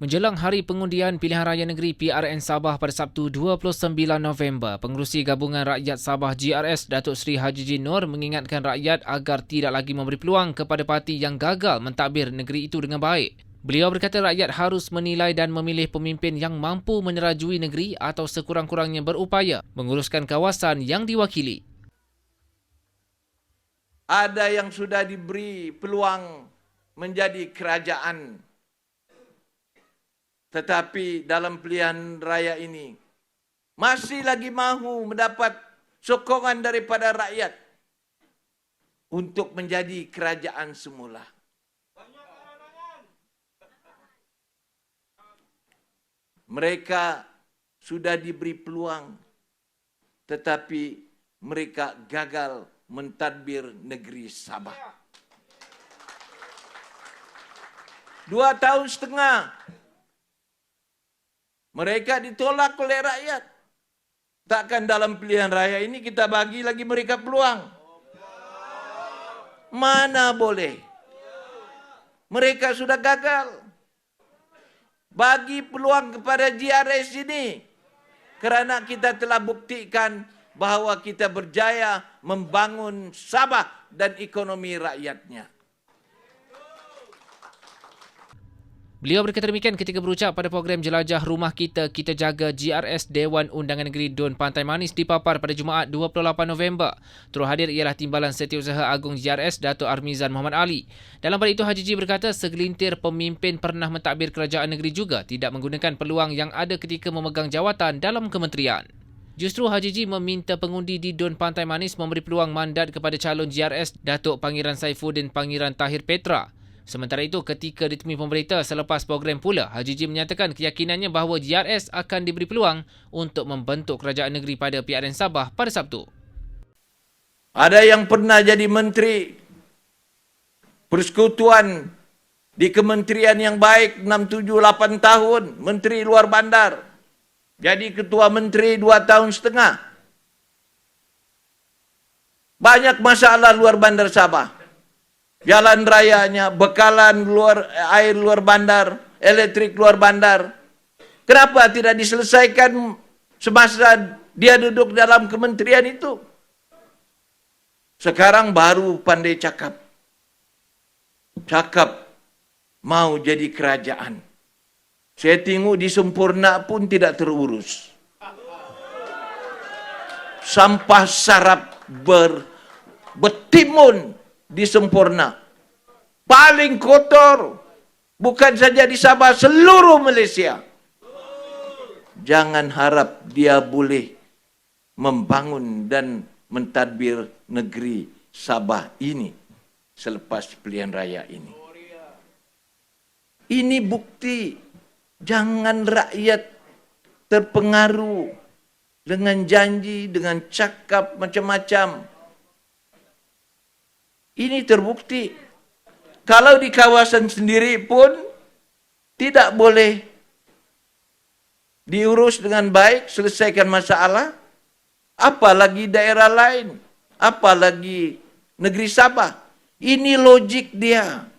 Menjelang hari pengundian pilihan raya negeri PRN Sabah pada Sabtu 29 November, Pengerusi Gabungan Rakyat Sabah GRS Datuk Seri Haji Jin Nur mengingatkan rakyat agar tidak lagi memberi peluang kepada parti yang gagal mentadbir negeri itu dengan baik. Beliau berkata rakyat harus menilai dan memilih pemimpin yang mampu menerajui negeri atau sekurang-kurangnya berupaya menguruskan kawasan yang diwakili. Ada yang sudah diberi peluang menjadi kerajaan tetapi dalam pilihan raya ini masih lagi mahu mendapat sokongan daripada rakyat untuk menjadi kerajaan semula. Mereka sudah diberi peluang tetapi mereka gagal mentadbir negeri Sabah. Dua tahun setengah mereka ditolak oleh rakyat. Takkan dalam pilihan raya ini kita bagi lagi mereka peluang. Mana boleh. Mereka sudah gagal. Bagi peluang kepada GRS ini. Kerana kita telah buktikan bahawa kita berjaya membangun Sabah dan ekonomi rakyatnya. Beliau berkata demikian ketika berucap pada program Jelajah Rumah Kita Kita Jaga GRS Dewan Undangan Negeri Dun Pantai Manis di Papar pada Jumaat 28 November. Turut hadir ialah Timbalan Setiausaha Agung GRS Datuk Armizan Muhammad Ali. Dalam pada itu Haji Ji berkata segelintir pemimpin pernah mentadbir kerajaan negeri juga tidak menggunakan peluang yang ada ketika memegang jawatan dalam kementerian. Justru Haji Ji meminta pengundi di Dun Pantai Manis memberi peluang mandat kepada calon GRS Datuk Pangeran Saifuddin Pangeran Tahir Petra. Sementara itu, ketika ditemui pemberita selepas program pula, Haji Jim menyatakan keyakinannya bahawa GRS akan diberi peluang untuk membentuk kerajaan negeri pada PRN Sabah pada Sabtu. Ada yang pernah jadi menteri persekutuan di kementerian yang baik 6, 7, 8 tahun, menteri luar bandar. Jadi ketua menteri 2 tahun setengah. Banyak masalah luar bandar Sabah jalan rayanya, bekalan luar air luar bandar, elektrik luar bandar. Kenapa tidak diselesaikan semasa dia duduk dalam kementerian itu? Sekarang baru pandai cakap. Cakap mau jadi kerajaan. Saya tengok di sempurna pun tidak terurus. Sampah sarap ber, bertimun di Sempurna. Paling kotor. Bukan saja di Sabah, seluruh Malaysia. Jangan harap dia boleh membangun dan mentadbir negeri Sabah ini selepas pilihan raya ini. Ini bukti jangan rakyat terpengaruh dengan janji, dengan cakap macam-macam. Ini terbukti. Kalau di kawasan sendiri pun tidak boleh diurus dengan baik, selesaikan masalah, apalagi daerah lain, apalagi negeri Sabah. Ini logik dia.